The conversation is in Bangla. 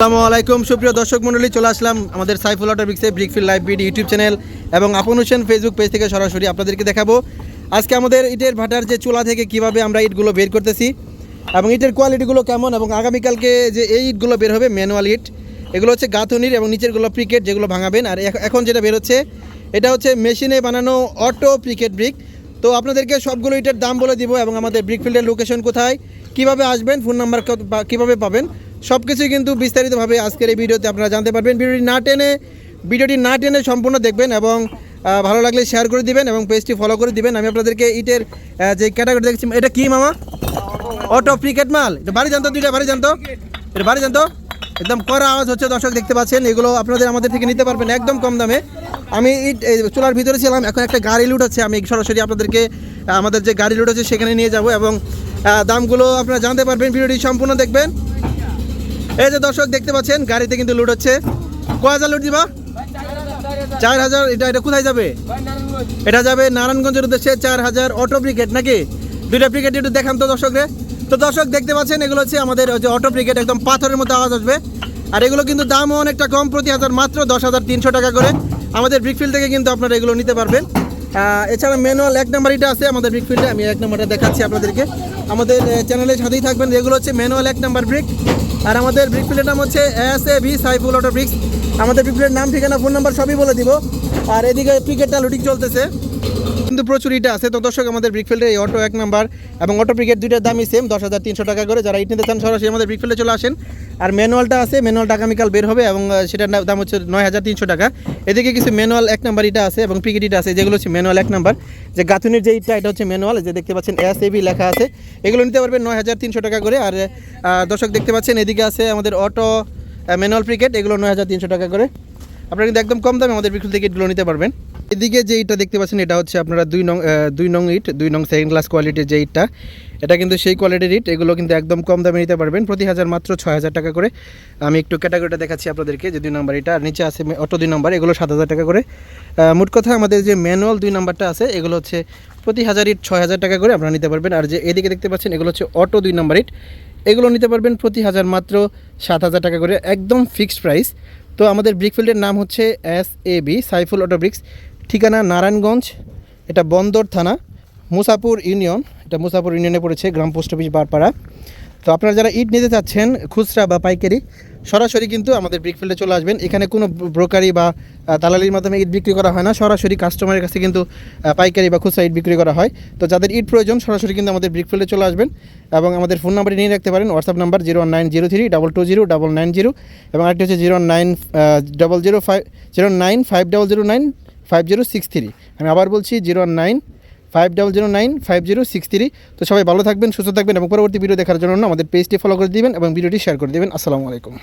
আসসালামু আলাইকুম। সুপ্রিয় দর্শক মন্ডলী চলে আসলাম আমাদের Saiful auto ব্রিক্সে brickfield live BD YouTube channel এবং আপন হোসেন ফেসবুক পেজ থেকে সরাসরি আপনাদেরকে দেখাবো। আজকে আমাদের ইটের ভাটার যে চুলা থেকে কীভাবে আমরা ইটগুলো বের করতেছি এবং ইটের কোয়ালিটিগুলো কেমন এবং আগামীকালকে যে এই ইটগুলো বের হবে, ম্যানুয়াল ইট, এগুলো হচ্ছে গাঁথনির এবং নিচেরগুলো প্রিকেট যেগুলো ভাঙাবেন। আর এখন যেটা বের হচ্ছে, এটা হচ্ছে মেশিনে বানানো অটো প্রিকেট ব্রিক তো আপনাদেরকে সবগুলো ইটের দাম বলে দিব এবং আমাদের ব্রিকফিল্ডের লোকেশন কোথায়, কীভাবে আসবেন ফোন নাম্বার কীভাবে পাবেন সব কিছুই কিন্তু বিস্তারিতভাবে আজকের এই ভিডিওতে আপনারা জানতে পারবেন। ভিডিওটি না টেনে, ভিডিওটি না টেনে সম্পূর্ণ দেখবেন এবং ভালো লাগলে শেয়ার করে দিবেন এবং পেজটি ফলো করে দিবেন। আমি আপনাদেরকে ইটের যে ক্যাটাগরি দেখছি, এটা কি মামা? অটো ক্রিকেট মাল। এটা বাড়ি জানতো দুইটা, বাড়ি জানতো? এটা বাড়ি জানতো? একদম কড়া আওয়াজ হচ্ছে, দর্শক দেখতে পাচ্ছেন। এগুলো আপনাদের আমাদের থেকে নিতে পারবেন একদম কম দামে। আমি ইট চুলার ভিতরে ছিলাম, এখন একটা গাড়ি লুট আছে আমি সরাসরি আপনাদেরকে, আমাদের যে গাড়ি লুট আছে সেখানে নিয়ে যাব এবং দামগুলো আপনারা জানতে পারবেন। ভিডিওটি সম্পূর্ণ দেখবেন। এই যে দর্শক, দেখতে পাচ্ছেন, গাড়িতে কিন্তু লুট হচ্ছে। কয় হাজার লুট দিবা? চার হাজার, এটা এটা কোথায় যাবে? এটা যাবে নারায়ণগঞ্জের উদ্দেশ্যে চার হাজার অটো ব্রিগেড নাকি? দুইটা ব্রিগেড একটু দেখান তো দর্শকরে। তো দর্শক, দেখতে পাচ্ছেন, এগুলো হচ্ছে আমাদের যে অটো ব্রিগেড একদম পাথরের মতো আওয়াজ আসবে। আর এগুলো কিন্তু দামও অনেকটা কম, প্রতি হাজার মাত্র দশ হাজার তিনশো টাকা করে। আমাদের ব্রিকফিল্ড থেকে কিন্তু আপনারা এগুলো নিতে পারবেন। এছাড়া ম্যানুয়াল এক নাম্বার এটা আছে, আমাদের ব্রিকফিল্ডে আমি এক নাম্বারটা দেখাচ্ছি আপনাদেরকে। আমাদের চ্যানেলের সাথেই থাকবেন। এগুলো হচ্ছে ম্যানুয়াল এক নাম্বার ব্রিক আর আমাদের ব্রিকফিল্ডের নাম হচ্ছে S A V Saiful auto bricks আমাদের ব্রিক ব্রিকফিল্ডের নাম, ঠিকানা ফোন নাম্বার সবই বলে দিব। আর এদিকে ক্রিকেটটা লুটিং চলতেছে। কিন্তু প্রচুর ইটা আছে, তো দর্শক, আমাদের ব্রিকফিল্ডে এই অটো এক নাম্বার এবং অটো ব্রিকেট দুইটার দামই সেম দশ হাজার তিনশো টাকা করে। যারা ইট নিতে চান, সরাসরি আমাদের ব্রিকফিল্ডে চলে আসেন। আর ম্যানুয়ালটা আছে ম্যানুয়ালটা আগামীকাল বের হবে এবং সেটার দাম হচ্ছে নয় হাজার তিনশো টাকা। এদিকে কিছু ম্যানুয়াল এক নাম্বার ইটা আছে এবং পিকেট ইটা আছে, যেগুলো হচ্ছে ম্যানুয়াল এক নাম্বার যে গাঁথুনির যে ইটটা, এটা হচ্ছে ম্যানুয়াল যে দেখতে পাচ্ছেন এস এবি লেখা আছে। এগুলো নিতে পারবেন নয় হাজার তিনশো টাকা করে। আর দর্শক দেখতে পাচ্ছেন, এদিকে আছে আমাদের অটো ম্যানুয়াল ক্রিকেট এগুলো নয় হাজার তিনশো টাকা করে। আপনারা কিন্তু একদম কম দামে আমাদের বিক্রি থেকে ইটগুলো নিতে পারবেন। এদিকে যে ইটটা দেখতে পাচ্ছেন, এটা হচ্ছে আপনারা দুই নং দুই নং ইট, দুই নং সেকেন্ড ক্লাস কোয়ালিটির যে ইটটা, এটা কিন্তু সেই কোয়ালিটির ইট, এগুলো কিন্তু একদম কম দামে নিতে পারবেন। প্রতি হাজার মাত্র ছয় হাজার টাকা করে। আমি একটু ক্যাটাগরিটা দেখাচ্ছি আপনাদেরকে, যে দুই নম্বর এটা আর নিচে আছে অটো দুই নম্বর এগুলো সাত হাজার টাকা করে। মোট কথা আমাদের যে ম্যানুয়াল দুই নম্বরটা আছে, এগুলো হচ্ছে প্রতি হাজার ইট ছয় হাজার টাকা করে আপনারা নিতে পারবেন। আর যে এদিকে দেখতে পাচ্ছেন, এগুলো হচ্ছে অটো দুই নম্বর ইট। এগুলো নিতে পারবেন প্রতি হাজার মাত্র সাত হাজার টাকা করে, একদম ফিক্সড প্রাইস তো আমাদের ব্রিকফিল্ডের নাম হচ্ছে S A B Saiful auto bricks. ঠিকানা নারায়ণগঞ্জ, এটা বন্দর থানা, মুসাপুর ইউনিয়ন। এটা মুসাপুর ইউনিয়নে পড়েছে, গ্রাম পোস্ট অফিস বারপাড়া। তো আপনারা যারা ইট নিতে চাচ্ছেন, খুচরা বা পাইকারি সরাসরি কিন্তু আমাদের ব্রিকফিল্ডে চলে আসবেন। এখানে কোনো ব্রোকারি বা দালালির মাধ্যমে ইট বিক্রি করা হয় না। সরাসরি কাস্টমারের কাছে কিন্তু পাইকারি বা খুচরা ইট বিক্রি করা হয়। তো যাদের ইট প্রয়োজন, সরাসরি কিন্তু আমাদের ব্রিকফিল্ডে চলে আসবেন এবং আমাদের ফোন নাম্বারটি নিয়ে রাখতে পারেন। WhatsApp number zero nine zero three double two zero double nine zero এবং আরেকটি হচ্ছে zero nine double zero five zero nine five double zero nine five zero six three আমি আবার বলছি zero nine five double zero nine five zero six three তো সবাই ভালো থাকবেন, সুস্থ থাকবেন এবং পরবর্তী ভিডিও দেখার জন্য আমাদের পেজটি ফলো করে দিবেন এবং ভিডিওটি শেয়ার করে দেবেন। আসসালামু আলাইকুম।